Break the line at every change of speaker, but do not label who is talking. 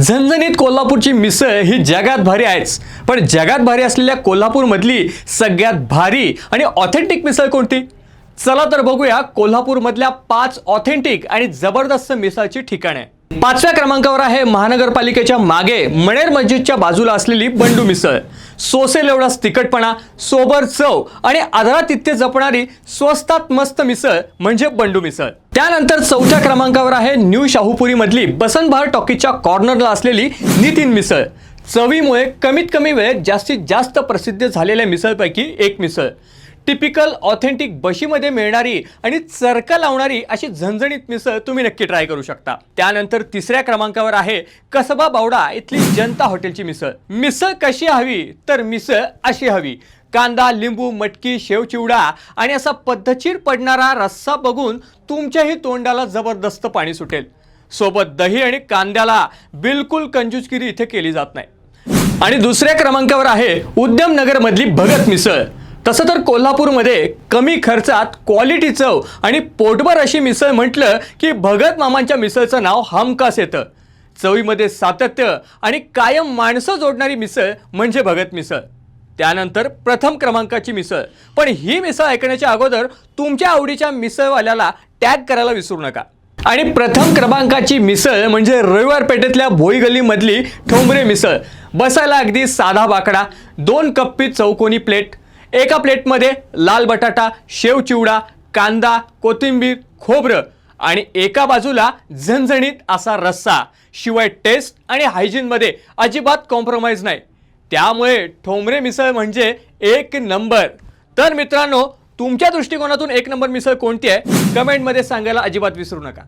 झणझणीत कोल्हापूरची मिसळ ही जगात भारी आहेच. पण जगात भारी असलेल्या कोल्हापूरमधली सगळ्यात भारी आणि ऑथेंटिक मिसळ कोणती? चला तर बघूया कोल्हापूरमधल्या पाच ऑथेंटिक आणि जबरदस्त मिसळची ठिकाणे. पाचव्या क्रमांकावर आहे महानगरपालिकेच्या मागे मणेर मस्जिदच्या बाजूला असलेली बंडू मिसळ. सोसेल एवढाच तिखटपणा सोबर चव आणि आदरातिथ्य जपणारी स्वस्तात मस्त मिसळ म्हणजे बंडू मिसळ. त्यानंतर चौथ्या क्रमांकावर आहे न्यू शाहूपुरी मधली बसंत भार टॉकीजच्या कॉर्नरला असलेली नितीन मिसळ. चवीमुळे कमीत कमी वेळेत जास्तीत जास्त प्रसिद्ध झालेल्या मिसळपैकी एक मिसळ. टिपिकल ऑथेंटिक बशीमध्ये मिळणारी आणि चरका लावणारी अशी झणझणीत मिसळ तुम्ही नक्की ट्राय करू शकता. त्यानंतर तिसऱ्या क्रमांकावर आहे कसबा बावडा इथली जनता हॉटेलची मिसळ. मिसळ कशी हवी? तर मिसळ अशी हवी. कांदा लिंबू मटकी शेव चिवडा आणि असा पद्धतशीर पडणारा रस्सा बघून तुमच्याही तोंडाला जबरदस्त पाणी सुटेल. सोबत दही आणि कांद्याला बिलकुल कंजूसगिरी इथे केली जात नाही. आणि दुसऱ्या क्रमांकावर आहे उद्यम भगत मिसळ. तसं तर कोल्हापूरमध्ये कमी खर्चात क्वालिटी चव आणि पोटभर अशी मिसळ म्हटलं की भगत मामांच्या मिसळचं नाव हमखास येतं. चवीमध्ये सातत्य आणि कायम माणसं जोडणारी मिसळ म्हणजे भगत मिसळ. त्यानंतर प्रथम क्रमांकाची मिसळ. पण ही मिसळ ऐकण्याच्या अगोदर तुमच्या आवडीच्या मिसळवाल्याला टॅग करायला विसरू नका. आणि प्रथम क्रमांकाची मिसळ म्हणजे रविवार पेठेतल्या भोई गल्लीमधली ठोंबरे मिसळ. बसायला अगदी साधा बाकडा दोन कप्पी चौकोनी प्लेट एका प्लेटमध्ये लाल बटाटा शेव चिवडा कांदा कोथिंबीर खोबरं आणि एका बाजूला झणझणीत असा रस्सा. शिवाय टेस्ट आणि हायजीनमध्ये अजिबात कॉम्प्रोमाइज नाही. त्यामुळे ठोंबरे मिसळ म्हणजे एक नंबर. तर मित्रांनो तुमच्या दृष्टिकोनातून एक नंबर मिसळ कोणती आहे? कमेंटमध्ये सांगायला अजिबात विसरू नका.